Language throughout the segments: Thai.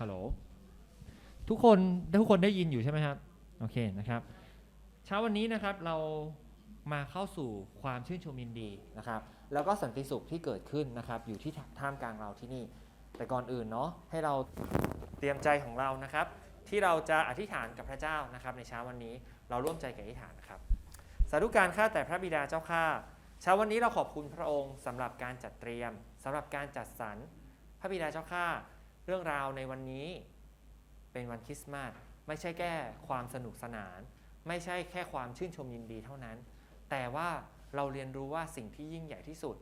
ฮัลโหลทุกคนทุกคนได้ยินอยู่ใช่ไหมครับ โอเคนะครับ เช้าวันนี้นะครับเรามาเข้าสู่ความชื่นชมยินดีนะครับ แล้วก็สันติสุขที่เกิดขึ้นนะครับ อยู่ที่ท่ามกลางเราที่นี่ แต่ก่อนอื่นเนาะให้เราเตรียมใจของเรานะครับ ที่เราจะอธิษฐานกับพระเจ้านะครับ ในเช้าวันนี้เราร่วมใจกันอธิษฐานนะครับสาธุการข้าแต่พระบิดาเจ้าข้าเช้าวันนี้เราขอบคุณพระองค์สำหรับการจัดเตรียมสำหรับการจัดสรรพระบิดาเจ้าข้า เรื่องราวในวันนี้เป็นวันคริสต์มาสไม่ใช่แค่ความสนุกสนาน ไม่ใช่แค่ความชื่นชมยินดีเท่านั้น แต่ว่าเราเรียนรู้ว่าสิ่งที่ยิ่งใหญ่ที่สุด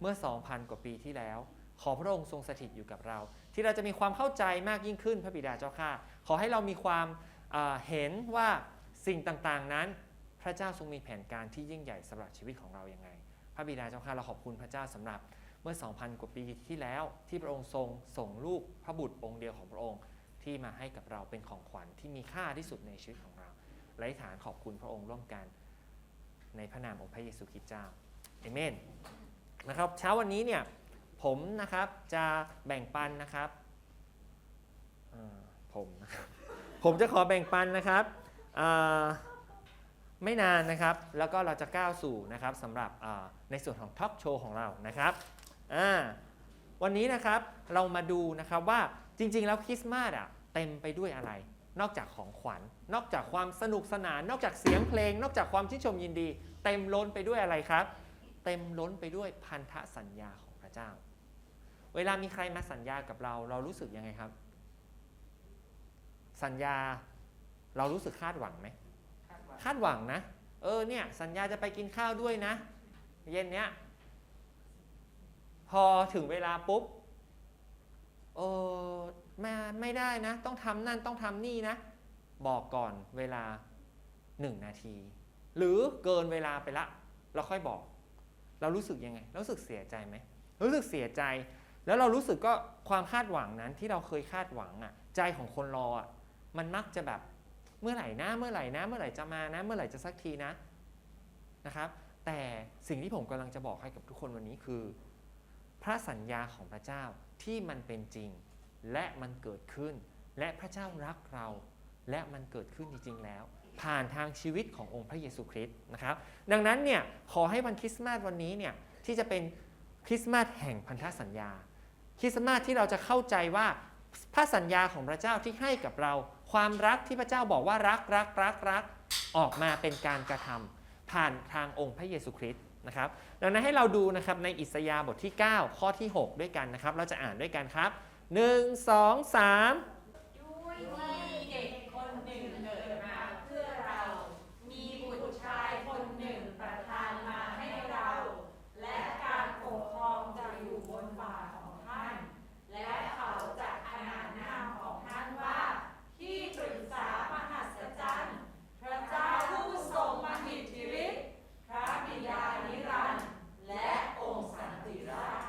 เมื่อ 2,000 กว่าปีที่แล้ว ขอพระองค์ทรงสถิตอยู่กับเรา ที่เราจะมีความเข้าใจมากยิ่งขึ้นพระบิดาเจ้าข้าขอให้เรามีความเอ่อเห็นว่าสิ่งต่างๆนั้น พระเจ้าทรงมีแผนการที่ยิ่งใหญ่สำหรับชีวิตของเราอย่างไง พระบิดาเจ้าข้าเราขอบคุณพระเจ้าสำหรับ เมื่อ 2,000 กว่าปีที่แล้วที่พระองค์ทรงส่งลูกพระบุตรองค์เดียวของพระองค์ที่มาให้กับเราเป็นของขวัญที่มีค่าที่สุดในชีวิตของเราและฐานขอบคุณพระองค์ร่วมกัน ในพระนามองค์พระเยซูคริสต์เจ้าเอเมนนะครับเช้าวันนี้เนี่ยผมนะครับจะแบ่งปันนะครับผมนะครับผมจะขอแบ่งปันนะครับไม่นานนะครับ แล้วก็เราจะก้าวสู่นะครับสำหรับในส่วนของท็อกโชว์ของเรานะครับ อ่าวันนี้นะครับเรามาดูนะครับว่าจริง ๆ แล้วคริสต์มาสอะเต็มไปด้วยอะไร นอกจากของขวัญนอกจากความสนุกสนาน นอกจากเสียงเพลง นอกจากความชื่นชมยินดี เต็มล้นไปด้วยอะไรครับ เต็มล้นไปด้วยพันธสัญญาของพระเจ้า เวลามีใครมาสัญญากับเรา เรารู้สึกยังไงครับ สัญญาเรารู้สึกคาดหวังไหมคาดหวังนะ เออเนี่ยสัญญาจะไปกินข้าวด้วยนะ เย็นเนี้ยพ อถึงเวลาปุ๊บเออไม่ไม่ได้นะ ต้องทำนั่นต้องทำนี่นะ บอกก่อนเวลาหนึ่งนาที หรือเกินเวลาไปละ เราค่อยบอก เรารู้สึกยังไงรู้สึกเสียใจไหมรู้สึกเสียใจ แล้วเรารู้สึกก็ความคาดหวังนั้นที่เราเคยคาดหวังอะ ใจของคนรออะมันมักจะแบบเมื่อไหร่นะเมื่อไหร่นะ เมื่อไหร่จะมานะ เมื่อไหร่จะสักทีนะนะครับ แต่สิ่งที่ผมกำลังจะบอกให้กับทุกคนวันนี้คือ พระสัญญาของพระเจ้าที่มันเป็นจริง และมันเกิดขึ้น และพระเจ้ารักเรา และมันเกิดขึ้นจริงๆแล้ว ผ่านทางชีวิตขององค์พระเยซูคริสต์นะครับ ดังนั้นเนี่ยขอให้วันคริสต์มาสวันนี้เนี่ยที่จะเป็นคริสต์มาสแห่งพันธสัญญา คริสต์มาสที่เราจะเข้าใจว่าพระสัญญาของพระเจ้าที่ให้กับเรา ความรักที่พระเจ้าบอกว่ารักรักรักรักออกมาเป็นการกระทำผ่านทางองค์พระเยซูคริสต์ นะครับดังนั้นให้เราดูนะครับในอิสยาห์บทที่ 9 ข้อที่ 6 ด้วยกันนะครับ เราจะอ่านด้วยกันครับ 1 2 3ด้วยเด็กคนหนึ่งเกิดมาเพื่อเรา มีบุตรชายคนหนึ่งประทานมาให้เรา และการปกครองจะอยู่บนบ่าของท่าน และเขาจะขนานนามของท่านว่า ที่ปรึกษามหัศจรรย์ พระเจ้าผู้ทรงมหิทธิฤทธิ์ พระบิดานิรันดร์และองค์สันติราช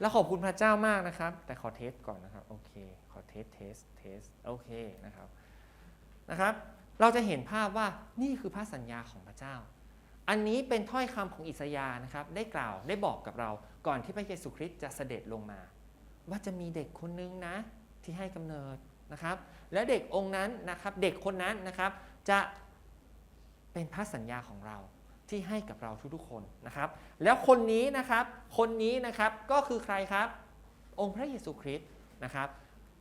แล้วขอบคุณพระเจ้ามากนะครับ แต่ขอเทสก่อนนะครับโอเคขอเทสเทสเทสโอเคนะครับนะครับ เราจะเห็นภาพว่านี่คือพระสัญญาของพระเจ้า อันนี้เป็นถ้อยคำของอิสยาห์นะครับ ได้กล่าวได้บอกกับเราก่อนที่พระเยซูคริสต์จะเสด็จลงมา ว่าจะมีเด็กคนนึงนะที่ให้กำเนิดนะครับ และเด็กองค์นั้นนะครับ เด็กคนนั้นนะครับจะเป็นพระสัญญาของเรา ที่ให้กับเราทุกๆคนนะครับ แล้วคนนี้นะครับ คนนี้นะครับก็คือใครครับ องค์พระเยซูคริสต์นะครับ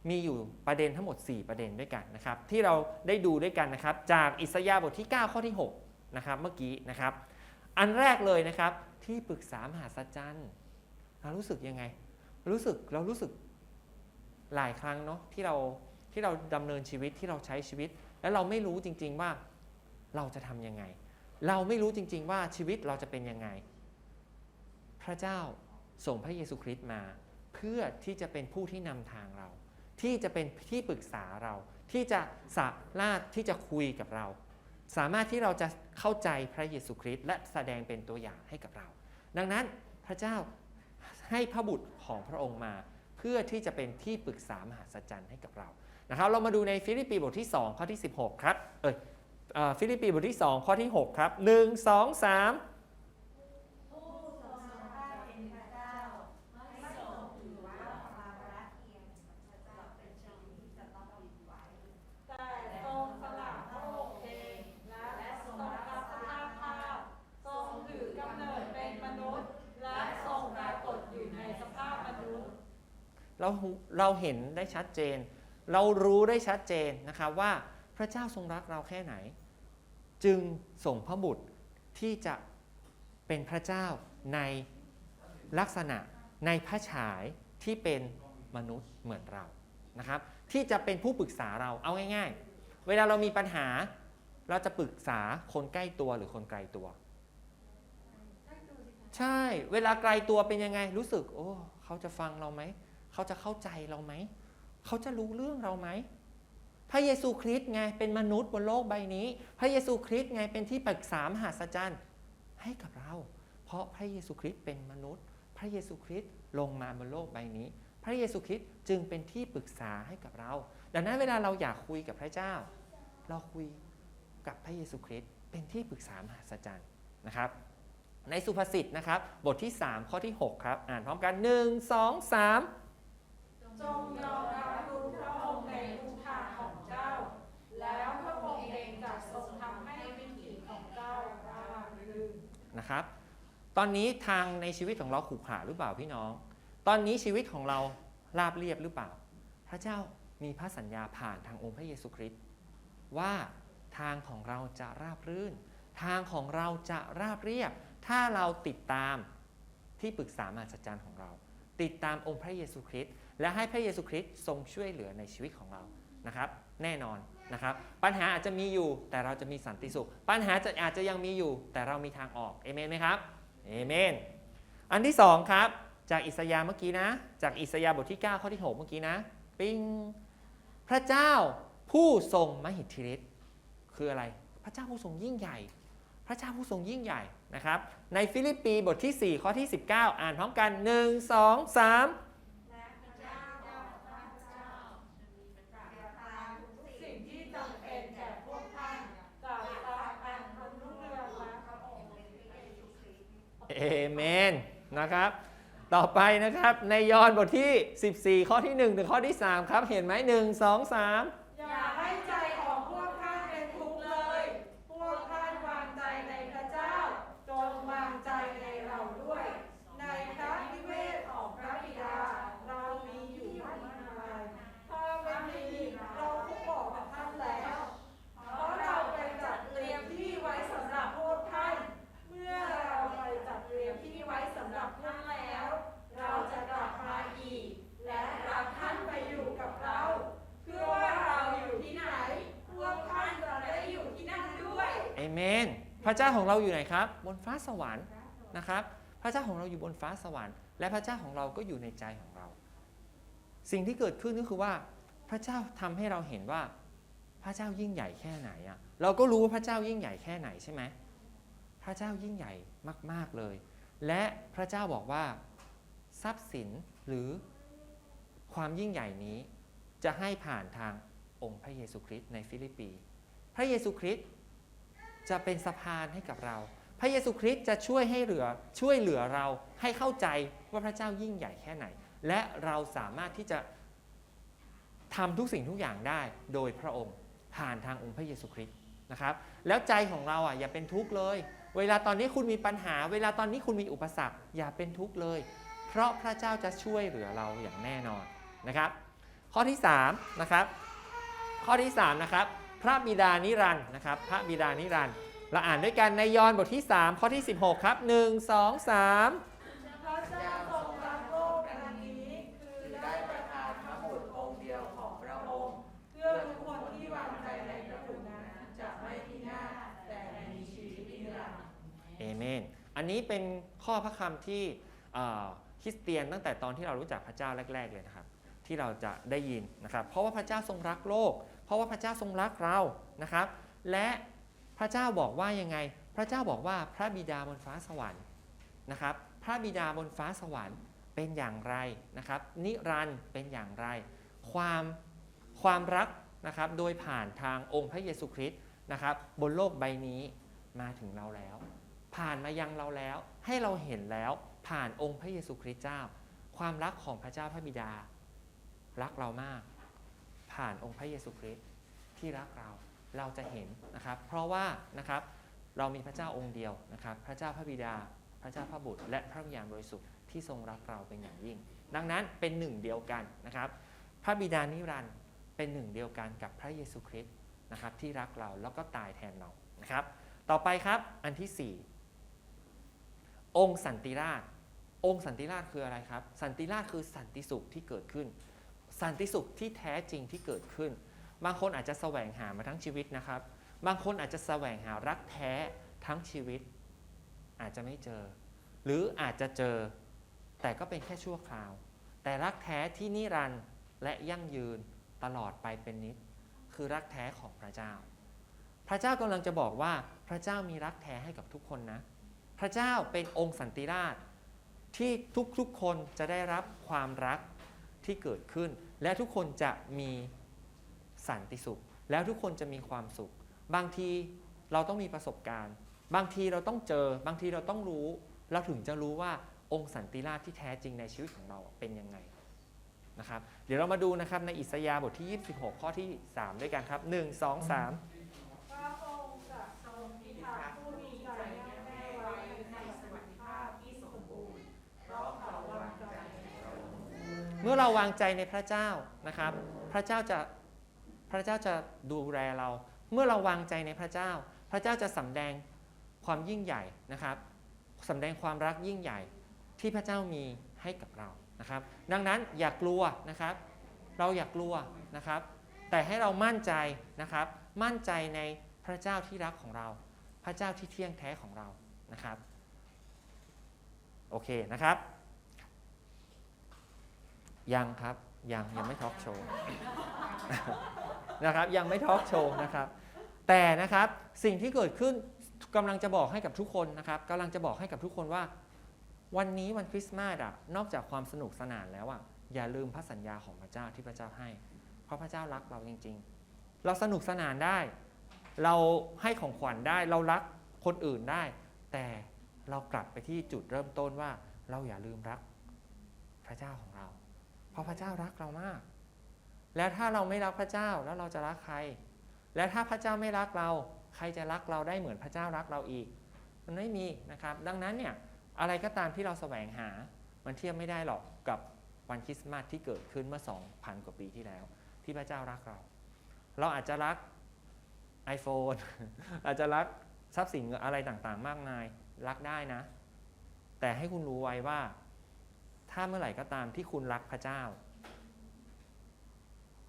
มีอยู่ประเด็นทั้งหมด 4 ประเด็นด้วยกันนะครับ ที่เราได้ดูด้วยกันนะครับ จากอิสยาห์บทที่ 9 ข้อที่6นะครับเมื่อกี้นะครับ อันแรกเลยนะครับที่ปรึกษามหาสัจจันเรารู้สึกยังไง รู้สึกเรารู้สึกหลายครั้งเนาะที่เราที่เราดำเนินชีวิตที่เราใช้ชีวิต แล้วเราไม่รู้จริง ๆว่าเราจะทำยังไง เราไม่รู้จริง ๆ ว่าชีวิตเราจะเป็นยังไง พระเจ้าส่งพระเยซูคริสต์มา เพื่อที่จะเป็นผู้ที่นำทางเรา ที่จะเป็นที่ปรึกษาเรา ที่จะสามารถที่จะคุยกับเรา สามารถที่เราจะเข้าใจพระเยซูคริสต์และแสดงเป็นตัวอย่างให้กับเรา ดังนั้นพระเจ้าให้พระบุตรของพระองค์มา เพื่อที่จะเป็นที่ปรึกษามหาสัจจันให้กับเรานะครับ เรามาดูในฟิลิปปีบทที่2ข้อที่ 16 ครับเอ้ย ฟิลิปปีบทที่ 2 ข้อที่ 6 ครับ 1 2 3เราเราเห็นได้ชัดเจน เรารู้ได้ชัดเจนนะครับว่า พระเจ้าทรงรักเราแค่ไหน จึงส่งพระบุตรที่จะเป็นพระเจ้าในลักษณะในพระฉายที่เป็นมนุษย์เหมือนเรานะครับ ที่จะเป็นผู้ปรึกษาเราเอาง่าย ๆ เวลาเรามีปัญหาเราจะปรึกษาคนใกล้ตัวหรือคนไกลตัว ใช่เวลาไกลตัวเป็นยังไงรู้สึก โอ้เขาจะฟังเราไหม เขาจะเข้าใจเราไหม เขาจะรู้เรื่องเราไหม พระเยซูคริสต์ไงเป็นมนุษย์บนโลกใบนี้ พระเยซูคริสต์ไงเป็นที่ปรึกษามหาศจรรย์ให้กับเรา เพราะพระเยซูคริสต์เป็นมนุษย์ พระเยซูคริสต์ลงมาบนโลกใบนี้ พระเยซูคริสต์จึงเป็นที่ปรึกษาให้กับเรา ดังนั้นเวลาเราอยากคุยกับพระเจ้า เราคุยกับพระเยซูคริสต์เป็นที่ปรึกษามหาศจรรย์นะครับในสุภาษิตนะครับ บทที่ 3 ข้อที่ 6 ครับ อ่านพร้อมกัน 1 2 3จงยอมรับรู้พระองค์ในทุกทางของเจ้า แล้วพระองค์เองจะทรงทำให้วิถีของเจ้าราบรื่ นะครับ ตอนนี้ทางในชีวิตของเราขรุขระหรือเปล่าพี่น้อง ตอนนี้ชีวิตของเราราบเรียบหรือเปล่า พระเจ้ามีพระสัญญาผ่านทางองค์พระเยซูคริสต์ว่าทางของเราจะราบรื่น ทางของเราจะราบเรียบ ถ้าเราติดตามที่ปรึกษามหัศจรรย์ของเรา ติดตามองค์พระเยซูคริสต์และให้พระเยซูคริสต์ทรงช่วยเหลือในชีวิตของเรา นะครับแน่นอนนะครับปัญหาอาจจะมีอยู่แต่เราจะมีสันติสุข ปัญหาจะอาจจะยังมีอยู่ แต่เรามีทางออกเอเมนไหมครับเอเมนอันที่สองครับจากอิสยาห์เมื่อกี้นะ จากอิสยาห์บทที่ 9 ข้อที่ 6 เมื่อกี้นะ ปิงพระเจ้าผู้ทรงมหิทธิฤทธิ์คืออะไร พระเจ้าผู้ทรงยิ่งใหญ่ พระเจ้าผู้ทรงยิ่งใหญ่นะครับ ในฟิลิปปีบทที่ 4 ข้อที่ 19 อ่านพร้อมกัน 1 2 3 และพระเจ้าพระเจ้าประทานทุกสิ่งที่จำเป็นแก่พวกท่านกับตาอันพันรุ่งเรืองและพระองค์เป็นพระเยซูคริสต์ เอเมนนะครับต่อไปนะครับในยอห์นบทที่ 14 ข้อที่ 1 ถึงข้อที่ 3 ครับ เห็นไหม1 2 3 อย่าให้ใจของพวกท่านเป็นทุกข์เลย พวกท่านวางใจในพระเจ้า จงวางใจในเราด้วย ในพระนิเวศของพระบิดา เรามีอยู่มากมายถ้าไม่มีเราคงบอกกับท่านแล้ว เพราะเราไปจัดเตรียมที่ไว้สำหรับพวกท่าน เมื่อเราไปจัดเตรียมที่ไว้สำหรับท่านแล้ว เราจะกลับมาอีก และรับท่านไปอยู่กับเรา เพื่อว่าเราอยู่ที่ไหน พวกท่านจะได้อยู่ที่นั่นด้วย เอเมน พ ระเจ้าของเราอยู่ไหนครับ บนฟ้าสวรรค์นะครับ พระเจ้าของเราอยู่บนฟ้าสวรรค์ และพระเจ้าของเราก็อยู่ในใจของเรา สิ่งที่เกิดขึ้นก็คือว่า พระเจ้าทำให้เราเห็นว่าพระเจ้ายิ่งใหญ่แค่ไหนอะเราก็รู้ว่าพระเจ้ายิ่งใหญ่แค่ไหนใช่ไหมพระเจ้ายิ่งใหญ่มาก ๆเลย และพระเจ้าบอกว่าทรัพย์สินหรือความยิ่งใหญ่นี้จะให้ผ่านทางองค์พระเยซูคริสต์ในฟิลิปปี พระเยซูคริสต์ จะเป็นสะพานให้กับเรา พระเยซูคริสต์จะช่วยให้เหลือช่วยเหลือเราให้เข้าใจว่าพระเจ้ายิ่งใหญ่แค่ไหน และเราสามารถที่จะทำทุกสิ่งทุกอย่างได้โดยพระองค์ผ่านทางองค์พระเยซูคริสต์นะครับ แล้วใจของเราอะอย่าเป็นทุกข์เลย เวลาตอนนี้คุณมีปัญหา เวลาตอนนี้คุณมีอุปสรรคอย่าเป็นทุกข์เลย เพราะพระเจ้าจะช่วยเหลือเราอย่างแน่นอนนะครับ ข้อที่3นะครับ ข้อที่3นะครับ พระบิดานิรันดร์นะครับ พระบิดานิรันดร์เราอ่านด้วยกันในยอห์นบทที่ 3 ข้อที่ 16 ครับ 1 2 3พระเจ้าทรงรักโลกอันนี้คือได้ประทานพระบุตรองค์เดียวของพระองค์เพื่อทุกคนที่วางใจในพระบุตรนั้นจะไม่พินาศแต่มีชีวิตนิรันดร์เอเมน อันนี้เป็นข้อพระคำที่เอ่อคริสเตียนตั้งแต่ตอนที่เรารู้จักพระเจ้าแรก ๆ เลยนะครับ ที่เราจะได้ยินนะครับ เพราะว่าพระเจ้าทรงรักโลก เพราะว่าพระเจ้าทรงรักเรานะครับ และพระเจ้าบอกว่ายังไง พระเจ้าบอกว่าพระบิดาบนฟ้าสวรรค์นะครับ พระบิดาบนฟ้าสวรรค์เป็นอย่างไรนะครับ นิรันด์เป็นอย่างไร ความความรักนะครับโดยผ่านทางองค์พระเยซูคริสต์นะครับ บนโลกใบนี้มาถึงเราแล้ว ผ่านมายังเราแล้ว ให้เราเห็นแล้วผ่านองค์พระเยซูคริสต์เจ้า ความรักของพระเจ้าพระบิดา รักเรามาก ผ่านองค์พระเยซูคริสต์ที่รักเราเราจะเห็นนะครับ เพราะว่านะครับเรามีพระเจ้าองค์เดียวนะครับ พระเจ้าพระบิดา พระเจ้าพระบุตร และพระวิญญาณบริสุทธิ์ที่ทรงรักเราเป็นอย่างยิ่ง ดังนั้นเป็นหนึ่งเดียวกันนะครับ พระบิดานิรันดร์เป็นหนึ่งเดียวกันกับพระเยซูคริสต์นะครับที่รักเราแล้วก็ตายแทนเรานะครับ ต่อไปครับอันที่ 4 องค์สันติราช องค์สันติราชคืออะไรครับ สันติราชคือสันติสุขที่เกิดขึ้น สันติสุขที่แท้จริงที่เกิดขึ้น บางคนอาจจะแสวงหามาทั้งชีวิตนะครับ บางคนอาจจะแสวงหารักแท้ทั้งชีวิต อาจจะไม่เจอ หรืออาจจะเจอแต่ก็เป็นแค่ชั่วคราว แต่รักแท้ที่นิรันดร์และยั่งยืนตลอดไปเป็นนิจคือรักแท้ของพระเจ้า พระเจ้ากำลังจะบอกว่าพระเจ้ามีรักแท้ให้กับทุกคนนะ พระเจ้าเป็นองค์สันติราชที่ทุกๆคนจะได้รับความรัก ที่เกิดขึ้น และทุกคนจะมีสันติสุข แล้วทุกคนจะมีความสุข บางทีเราต้องมีประสบการณ์ บางทีเราต้องเจอ บางทีเราต้องรู้ เราถึงจะรู้ว่าองค์สันติราชที่แท้จริงในชีวิตของเราเป็นยังไงนะครับ เดี๋ยวเรามาดูนะครับในอิสยาห์บทที่ 26 ข้อที่ 3 ด้วยกันครับ 1 2 3 พระองค์จะทรงพิทักษ์ผู้มีใจแน่วแน่ไว้ในสวัสดิภาพที่สมบูรณ์ เพราะเขาวางใจในพระองค์ เมื่อเราวางใจในพระเจ้านะครับ พระเจ้าจะพระเจ้าจะดูแลเรา เมื่อเราวางใจในพระเจ้า พระเจ้าจะสำแดงความยิ่งใหญ่นะครับสำแดงความรักยิ่งใหญ่ที่พระเจ้ามีให้กับเรานะครับ ดังนั้นอย่ากกลัวนะครับ เราอย่ากกลัวนะครับ แต่ให้เรามั่นใจนะครับ มั่นใจในพระเจ้าที่รักของเรา พระเจ้าที่เที่ยงแท้ของเรานะครับ โอเคนะครับ ยังครับ ยังยังไม่ทอล์กโชว์นะครับยังไม่ทอล์กโชว์นะครับ แต่นะครับสิ่งที่เกิดขึ้นกำลังจะบอกให้กับทุกคนนะครับกำลังจะบอกให้กับทุกคนว่า วันนี้วันคริสต์มาสอะนอกจากความสนุกสนานแล้วอะอย่าลืมพระสัญญาของพระเจ้าที่พระเจ้าให้ เพราะพระเจ้ารักเราจริง ๆ เราสนุกสนานได้ เราให้ของขวัญได้ เรารักคนอื่นได้ แต่เรากลับไปที่จุดเริ่มต้นว่า เราอย่าลืมรักพระเจ้าของเรา ราะพระเจ้ารักเรามาก แล้วถ้าเราไม่รักพระเจ้าแล้วเราจะรักใคร และถ้าพระเจ้าไม่รักเรา ใครจะรักเราได้เหมือนพระเจ้ารักเราอีก มันไม่มีนะครับ ดังนั้นเนี่ยอะไรก็ตามที่เราแสวงหา มันเทียบไม่ได้หรอกกับวันคริสต์มาสที่เกิดขึ้นเมื่อ 2,000 กว่าปีที่แล้ว ที่พระเจ้ารักเรา เราอาจจะรัก iPhone อาจจะรักทรัพย์สินอะไรต่างๆ มากมาย รักได้นะ แต่ให้คุณรู้ไว้ว่า ถ้าเมื่อไหร่ก็ตามที่คุณรักพระเจ้า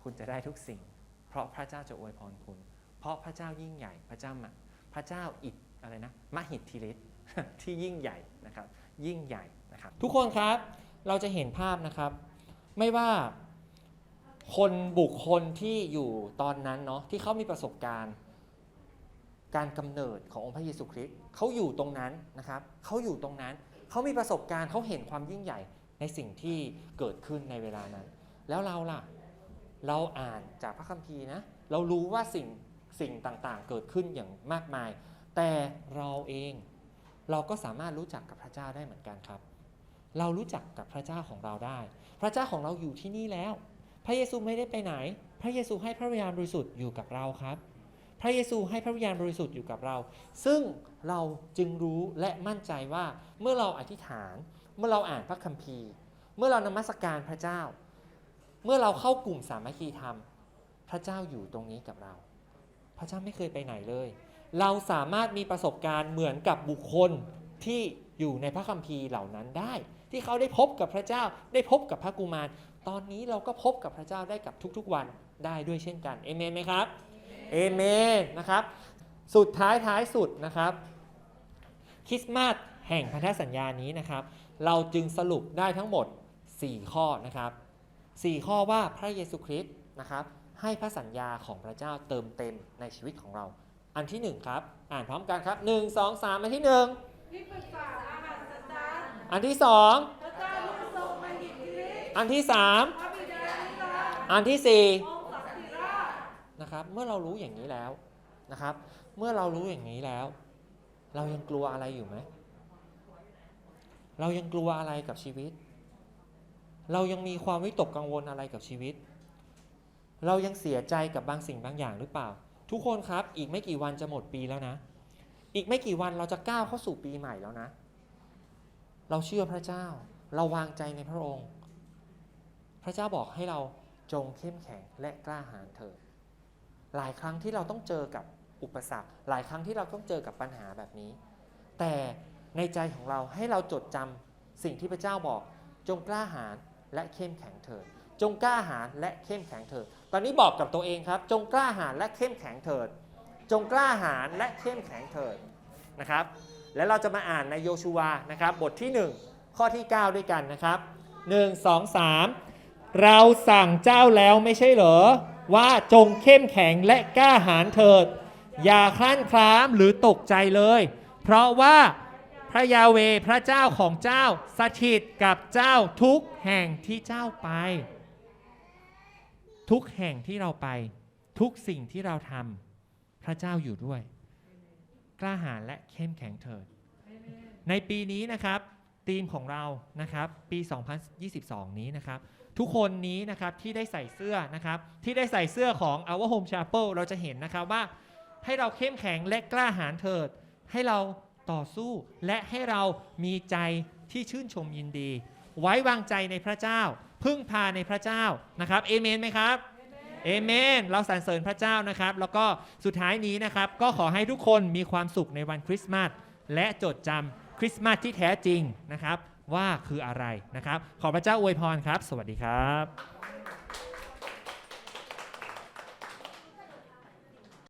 คุณจะได้ทุกสิ่ง เพราะพระเจ้าจะอวยพรคุณ เพราะพระเจ้ายิ่งใหญ่พระเจ้ามาพระเจ้าอิทอะไรนะมหิทธิฤทธิ์ที่ยิ่งใหญ่นะครับ ยิ่งใหญ่นะครับ ทุกคนครับเราจะเห็นภาพนะครับ ไม่ว่าคนบุคคลที่อยู่ตอนนั้นเนาะที่เขามีประสบการณ์การกำเนิดขององค์พระเยซูคริสต์เขาอยู่ตรงนั้นนะครับเขาอยู่ตรงนั้น เขามีประสบการณ์เขาเห็นความยิ่งใหญ่ ในสิ่งที่เกิดขึ้นในเวลานั้น แล้วเราล่ะ เราอ่านจากพระคัมภีร์นะ เรารู้ว่าสิ่งสิ่งต่างๆ เกิดขึ้นอย่างมากมาย แต่เราเองเราก็สามารถรู้จักกับพระเจ้าได้เหมือนกันครับ เรารู้จักกับพระเจ้าของเราได้ พระเจ้าของเราอยู่ที่นี่แล้ว พระเยซูไม่ได้ไปไหน พระเยซูให้พระวิญญาณบริสุทธิ์อยู่กับเราครับ พระเยซูให้พระวิญญาณบริสุทธิ์อยู่กับเรา ซึ่งเราจึงรู้และมั่นใจว่าเมื่อเราอธิษฐาน มื่อเราอ่านพระคัมภีร์ เมื่อเรานมัสการพระเจ้า เมื่อเราเข้ากลุ่มสามัคคีธรรม พระเจ้าอยู่ตรงนี้กับเรา พระเจ้าไม่เคยไปไหนเลย เราสามารถมีประสบการณ์เหมือนกับบุคคลที่อยู่ในพระคัมภีร์เหล่านั้นได้ ที่เขาได้พบกับพระเจ้า ได้พบกับพระกุมาร ตอนนี้เราก็พบกับพระเจ้าได้กับทุกๆวันได้ด้วยเช่นกันเอเมนไหมครับเอเมนนะครับสุดท้ายท้ายสุดนะครับคริสต์มาสแห่งพันธสัญญานี้นะครับ เราจึงสรุปได้ทั้งหมด 4 ข้อนะครับ 4 ข้อว่าพระเยซูคริสต์นะครับ ให้พระสัญญาของพระเจ้าเติมเต็มในชีวิตของเรา อันที่ 1 ครับ อ่านพร้อมกันครับ 1 2 3 อันที่ที่ปรึกษาอาหารสัจจารย์1อันที่พระเจ้าผู้ทรงมหิทธิฤทธิ์2อันที่พระบิดานิรันดร์3อันที่องค์สันติราช4นะครับ เมื่อเรารู้อย่างนี้แล้วนะครับ เมื่อเรารู้อย่างนี้แล้ว เรายังกลัวอะไรอยู่ไหม เรายังกลัวอะไรกับชีวิต เรายังมีความวิตกกังวลอะไรกับชีวิต เรายังเสียใจกับบางสิ่งบางอย่างหรือเปล่า ทุกคนครับ อีกไม่กี่วันจะหมดปีแล้วนะ อีกไม่กี่วันเราจะก้าวเข้าสู่ปีใหม่แล้วนะ เราเชื่อพระเจ้า เราวางใจในพระองค์ พระเจ้าบอกให้เราจงเข้มแข็งและกล้าหาญเถิด หลายครั้งที่เราต้องเจอกับอุปสรรค หลายครั้งที่เราต้องเจอกับปัญหาแบบนี้ แต่ ในใจของเราให้เราจดจำสิ่งที่พระเจ้าบอก จงกล้าหาญและเข้มแข็งเถิดจงกล้าหาญและเข้มแข็งเถิดตอนนี้บอกกับตัวเองครับ จงกล้าหาญและเข้มแข็งเถิด จงกล้าหาญและเข้มแข็งเถิดนะครับ แล้วเราจะมาอ่านในโยชูวานะครับบทที่ 1 ข้อที่ 9 ด้วยกันนะครับ 1 2 3 เราสั่งเจ้าแล้วไม่ใช่เหรอ ว่าจงเข้มแข็งและกล้าหาญเถิด อย่าคลั่นคล้ามหรือตกใจเลย เพราะว่า พระยาเวพระเจ้าของเจ้าสถิตกับเจ้าทุกแห่งที่เจ้าไป ทุกแห่งที่เราไป ทุกสิ่งที่เราทำพระเจ้าอยู่ด้วย กล้าหาญและเข้มแข็งเถิด ในปีนี้นะครับธีมของเรานะครับปี 2022 นี้นะครับ ทุกคนนี้นะครับที่ได้ใส่เสื้อนะครับ ที่ได้ใส่เสื้อของ Our Home Chapel เราจะเห็นนะครับว่าให้เราเข้มแข็งและกล้าหาญเถิด ให้เรา ต่อสู้ และให้เรามีใจที่ชื่นชมยินดี ไว้วางใจในพระเจ้า พึ่งพาในพระเจ้านะครับเอเมนไหมครับเอเมน เราสรรเสริญพระเจ้านะครับ แล้วก็สุดท้ายนี้นะครับ ก็ขอให้ทุกคนมีความสุขในวันคริสต์มาสและจดจำคริสต์มาสที่แท้จริงนะครับ ว่าคืออะไรนะครับ ขอพระเจ้าอวยพรครับ สวัสดีครับ